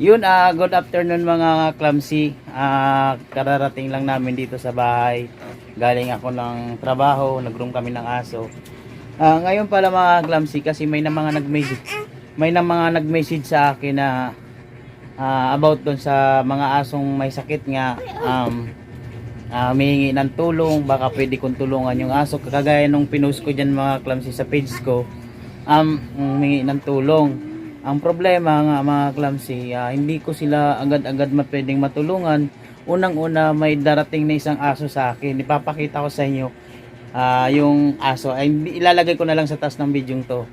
Yun, ah good afternoon mga clumsy. Ah kararating lang namin dito sa bahay. Galing ako ng trabaho, nag-room kami ng aso. Ah ngayon pala mga clumsy kasi may na mga nag-message. May na mga nag-message sa akin na ah, about doon sa mga asong may sakit nga um ah humihingi ng tulong, baka pwede kong tulungan yung aso. Kagaya nung pinost ko dyan mga clumsy sa page ko, um, humingi ng tulong. Ang problema nga mga clumsy, ah, hindi ko sila agad-agad mapwedeng matulungan. Unang-una may darating na isang aso sa akin. Ipapakita ko sa inyo ah, yung aso. Ay, ilalagay ko na lang sa taas ng video to.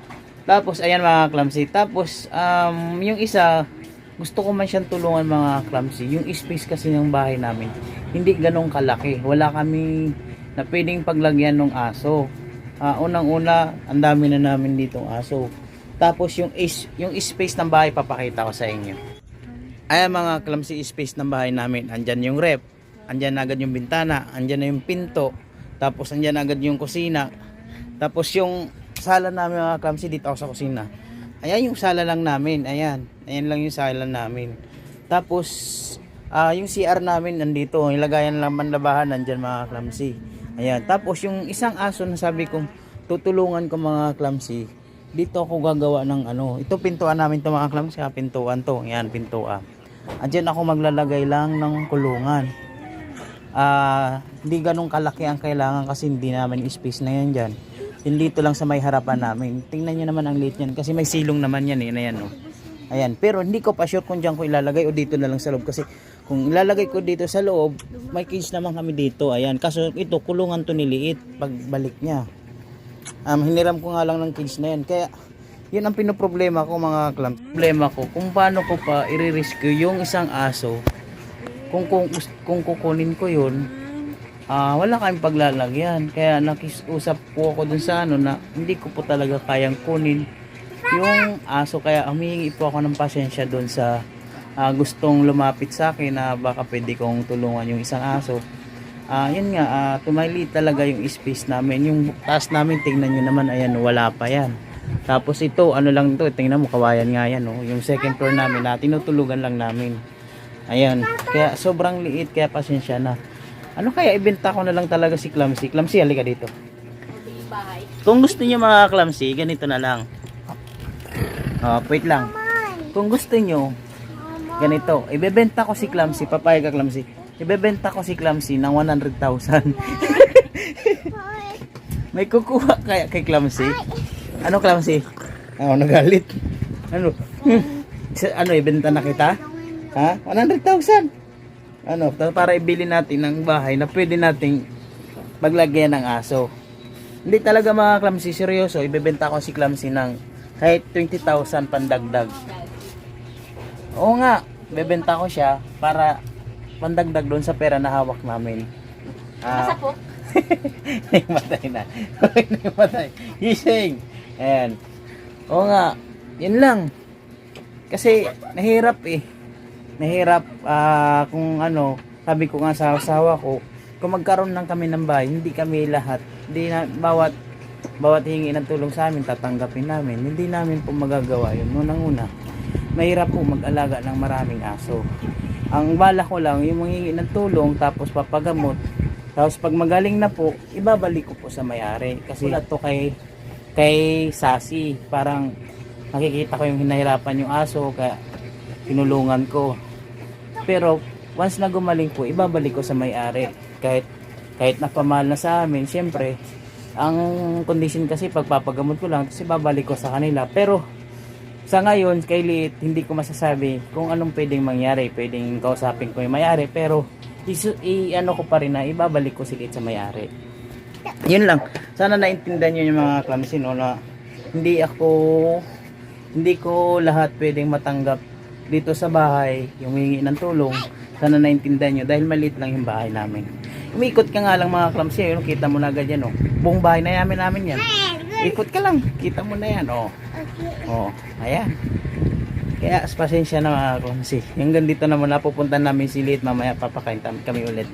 Tapos, ayan mga clumsy. Tapos, um, yung isa, gusto ko man siyang tulungan mga clumsy. Yung space kasi ng bahay namin, hindi ganong kalaki. Wala kami na pwedeng paglagyan ng aso. Ah, unang-una, ang dami na namin ditong aso. Tapos yung is, yung space ng bahay papakita ko sa inyo. Ayan mga clumsy space ng bahay namin. Andyan yung rep, andyan agad yung bintana, andyan na yung pinto, tapos andyan agad yung kusina. Tapos yung sala namin mga clumsy dito ako sa kusina. Ayan yung sala lang namin, ayan. Ayan lang yung sala namin. Tapos ah yung CR namin nandito, yung lagayan lang manlabahan nandyan mga clumsy. Ayan. Tapos yung isang aso na sabi kong tutulungan ko mga clumsy, dito ako gagawa ng ano. Ito pintuan namin to mga clumsy, ha? pintuan to. Ayan, pintuan. Andyan ako maglalagay lang ng kulungan. Ah, hindi ganun kalaki ang kailangan kasi hindi namin space na yan dyan. Yung dito lang sa may harapan namin. Tingnan nyo naman ang liit yan kasi may silong naman yan eh. Ayan, oh. Ayan, pero hindi ko pa sure kung dyan ko ilalagay o dito na lang sa loob kasi kung ilalagay ko dito sa loob, may cage naman kami dito. Ayan, kaso ito kulungan to niliit pagbalik niya. Um, hiniram ko nga lang ng cage na yan. Kaya, yun ang pinoproblema ko mga clam. Problema ko, kung paano ko pa i-rescue yung isang aso. Kung, kung, kung kukunin ko yun, ah wala kaming paglalagyan. Kaya nakisusap po ako dun sa ano na hindi ko po talaga kayang kunin yung aso. Kaya humihingi po ako ng pasensya dun sa ah, gustong lumapit sa akin na baka pwede kong tulungan yung isang aso. Ah, yun nga, ah, tumali talaga yung space namin. Yung taas namin, tingnan nyo naman, ayan, wala pa yan. Tapos ito, ano lang to, tingnan mo, kawayan nga yan, oh. Yung second floor namin, na tinutulugan lang namin. Ayan, kaya sobrang liit, kaya pasensya na. Ano kaya, ibenta ko na lang talaga si Clumsy. Clumsy, halika dito. Kung gusto niyo mga Clumsy, ganito na lang. Oh, wait lang. Kung gusto niyo, ganito, ibebenta ko si Clumsy, papayag ka Clumsy. Ibebenta ko si Clumsy ng 100,000. May kukuha kaya kay Clumsy? Ano Clumsy? Oh, nagalit. Ano? Hmm. Ano, ibenta na kita? Ha? 100,000. Ano, para ibili natin ng bahay na pwede nating paglagyan ng aso. Hindi talaga mga Clumsy, seryoso. Ibebenta ko si Clumsy ng kahit 20,000 pandagdag. Oo nga, bebenta ko siya para pandagdag doon sa pera na hawak namin. Ah, Asa po? matay na. matay. Gising. Ayan. Oo nga, yun lang. Kasi nahirap eh. Nahirap ah, kung ano, sabi ko nga sa asawa ko, kung magkaroon lang kami ng bahay, hindi kami lahat, hindi na, bawat bawat hingi ng tulong sa amin, tatanggapin namin. Hindi namin po magagawa yun. Unang-una, mahirap po mag-alaga ng maraming aso. Ang bala ko lang, yung manghingi ng tulong, tapos papagamot, tapos pag magaling na po, ibabalik ko po sa may-ari. Kasi wala to kay, kay Sasi. Parang nakikita ko yung hinahirapan yung aso, kaya tinulungan ko. Pero once na gumaling po, ibabalik ko sa may-ari. Kahit, kahit napamahal na sa amin, syempre, ang condition kasi pagpapagamot ko lang, tapos ibabalik ko sa kanila. Pero sa ngayon, kay Liit, hindi ko masasabi kung anong pwedeng mangyari. Pwedeng kausapin ko yung mayari, pero isu- i-ano ko pa rin na ibabalik ko si Liit sa mayari. Yun lang. Sana naintindihan nyo yung mga clumsy, no, na hindi ako, hindi ko lahat pwedeng matanggap dito sa bahay, yung hingi ng tulong. Sana naintindihan nyo dahil maliit lang yung bahay namin. Umikot ka nga lang mga clumsy, yun, kita mo na agad yan, oh. Buong bahay na yamin namin yan. Ikot ka lang, kita mo na yan, oh. Oh, ayan. Kaya pasensya na mga clumsy. Hanggang dito naman napupunta namin si Liit. Mamaya papakain kami ulit.